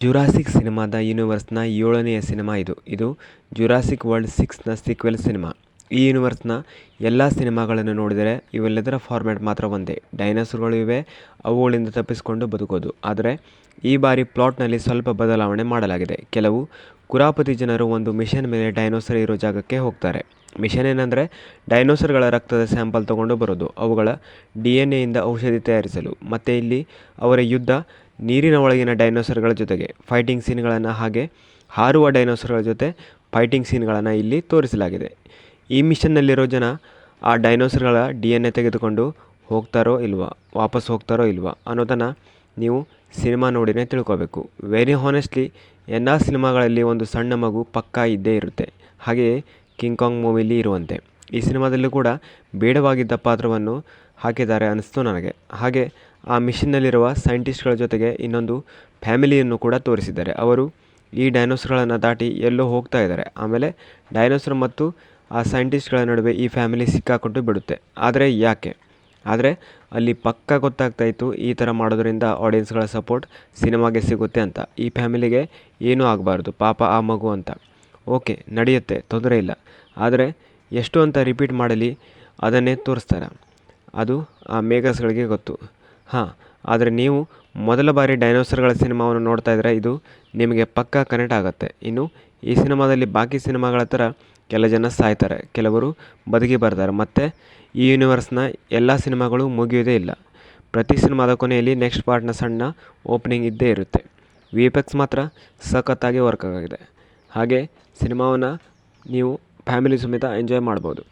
Jurassic ಸಿನಿಮಾದ ಯೂನಿವರ್ಸ್ನ ಏಳನೆಯ cinema ಇದು. ಇದು ಜುರಾಸಿಕ್ ವರ್ಲ್ಡ್ ಸಿಕ್ಸ್ನ ಸೀಕ್ವೆಲ್ ಸಿನಿಮಾ. ಈ ಯೂನಿವರ್ಸ್ನ ಎಲ್ಲ ಸಿನಿಮಾಗಳನ್ನು ನೋಡಿದರೆ ಇವೆಲ್ಲದರ ಫಾರ್ಮ್ಯಾಟ್ ಮಾತ್ರ ಒಂದೇ. ಡೈನೋಸರ್ಗಳು ಇವೆ, ಅವುಗಳಿಂದ ತಪ್ಪಿಸಿಕೊಂಡು ಬದುಕೋದು. ಆದರೆ ಈ ಬಾರಿ ಪ್ಲಾಟ್ನಲ್ಲಿ ಸ್ವಲ್ಪ ಬದಲಾವಣೆ ಮಾಡಲಾಗಿದೆ. ಕೆಲವು ಕುರಾಪತಿ ಜನರು ಒಂದು ಮಿಷನ್ ಮೇಲೆ ಡೈನೋಸರ್ ಇರೋ ಜಾಗಕ್ಕೆ ಹೋಗ್ತಾರೆ. ಮಿಷನ್ ಏನಂದರೆ ಡೈನೋಸರ್ಗಳ ರಕ್ತದ ಸ್ಯಾಂಪಲ್ ತಗೊಂಡು ಬರೋದು. ಅವುಗಳ ಡಿ ಎನ್ ಎಯಿಂದ ಔಷಧಿ ತಯಾರಿಸಲು. ಮತ್ತು ಇಲ್ಲಿ ಅವರ ಯುದ್ಧ ನೀರಿನ ಒಳಗಿನ ಡೈನೋಸರ್ಗಳ ಜೊತೆಗೆ ಫೈಟಿಂಗ್ ಸೀನ್ಗಳನ್ನು ಹಾಗೆ ಹಾರುವ ಡೈನೋಸರ್ಗಳ ಜೊತೆ ಫೈಟಿಂಗ್ ಸೀನ್ಗಳನ್ನು ಇಲ್ಲಿ ತೋರಿಸಲಾಗಿದೆ. ಈ ಮಿಷನ್ನಲ್ಲಿರೋ ಜನ ಆ ಡೈನೋಸರ್ಗಳ ಡಿ ಎನ್ ಎ ತೆಗೆದುಕೊಂಡು ಹೋಗ್ತಾರೋ ಇಲ್ವಾ, ವಾಪಸ್ ಹೋಗ್ತಾರೋ ಇಲ್ವಾ ಅನ್ನೋದನ್ನು ನೀವು ಸಿನಿಮಾ ನೋಡಿನೇ ತಿಳ್ಕೋಬೇಕು. ವೆರಿ ಹಾನೆಸ್ಟ್ಲಿ ಎಲ್ಲ ಸಿನಿಮಾಗಳಲ್ಲಿ ಒಂದು ಸಣ್ಣ ಮಗು ಪಕ್ಕಾ ಇದ್ದೇ ಇರುತ್ತೆ. ಹಾಗೆಯೇ ಕಿಂಗ್ ಕಾಂಗ್ ಮೂವಿಲಿ ಇರುವಂತೆ. ಈ ಸಿನಿಮಾದಲ್ಲೂ ಕೂಡ ಬೇಡವಾಗಿದ್ದ ಪಾತ್ರವನ್ನು ಹಾಕಿದ್ದಾರೆ ಅನ್ನಿಸ್ತು ನನಗೆ. ಹಾಗೆ ಆ ಮಿಷಿನ್ನಲ್ಲಿರುವ ಸೈಂಟಿಸ್ಟ್ಗಳ ಜೊತೆಗೆ ಇನ್ನೊಂದು ಫ್ಯಾಮಿಲಿಯನ್ನು ಕೂಡ ತೋರಿಸಿದ್ದಾರೆ. ಅವರು ಈ ಡೈನೋಸರ್ಗಳನ್ನು ದಾಟಿ ಎಲ್ಲೋ ಹೋಗ್ತಾ ಇದ್ದಾರೆ. ಆಮೇಲೆ ಡೈನೋಸರ್ ಮತ್ತು ಆ ಸೈಂಟಿಸ್ಟ್ಗಳ ನಡುವೆ ಈ ಫ್ಯಾಮಿಲಿ ಸಿಕ್ಕಾಕೊಂಡು ಬಿಡುತ್ತೆ. ಆದರೆ ಯಾಕೆ? ಆದರೆ ಅಲ್ಲಿ ಪಕ್ಕ ಗೊತ್ತಾಗ್ತಾ ಇತ್ತು, ಈ ಥರ ಮಾಡೋದ್ರಿಂದ ಆಡಿಯನ್ಸ್ಗಳ ಸಪೋರ್ಟ್ ಸಿನಿಮಾಗೆ ಸಿಗುತ್ತೆ ಅಂತ. ಈ ಫ್ಯಾಮಿಲಿಗೆ ಏನೂ ಆಗಬಾರ್ದು, ಪಾಪ ಆ ಮಗು ಅಂತ. ಓಕೆ, ನಡೆಯುತ್ತೆ, ತೊಂದರೆ ಇಲ್ಲ. ಆದರೆ ಎಷ್ಟು ಅಂತ ರಿಪೀಟ್ ಮಾಡಲಿ, ಅದನ್ನೇ ತೋರಿಸ್ತಾರೆ. ಅದು ಆ ಮೇಕರ್ಸ್ಗಳಿಗೆ ಗೊತ್ತು. ಹಾಂ, ಆದರೆ ನೀವು ಮೊದಲ ಬಾರಿ ಡೈನೋಸರ್ಗಳ ಸಿನಿಮಾವನ್ನು ನೋಡ್ತಾ ಇದ್ದರೆ ಇದು ನಿಮಗೆ ಪಕ್ಕಾ ಕನೆಕ್ಟ್ ಆಗುತ್ತೆ. ಇನ್ನು ಈ ಸಿನಿಮಾದಲ್ಲಿ ಬಾಕಿ ಸಿನಿಮಾಗಳ ಥರ ಕೆಲ ಜನ ಸಾಯ್ತಾರೆ. ಕೆಲವರು ಬದುಕಿ ಬರ್ತಾರೆ. ಮತ್ತು ಈ ಯೂನಿವರ್ಸ್ನ ಎಲ್ಲ ಸಿನಿಮಾಗಳು ಮುಗಿಯೋದೇ ಇಲ್ಲ. ಪ್ರತಿ ಸಿನಿಮಾದ ಕೊನೆಯಲ್ಲಿ ನೆಕ್ಸ್ಟ್ ಪಾರ್ಟ್ನ ಸಣ್ಣ ಓಪನಿಂಗ್ ಇದ್ದೇ ಇರುತ್ತೆ. ವಿ ಮಾತ್ರ ಸಖತ್ತಾಗಿ ವರ್ಕ್ ಆಗಿದೆ. ಹಾಗೆ ಸಿನಿಮಾವನ್ನು ನೀವು ಫ್ಯಾಮಿಲಿ ಸಮೇತ ಎಂಜಾಯ್ ಮಾಡ್ಬೋದು.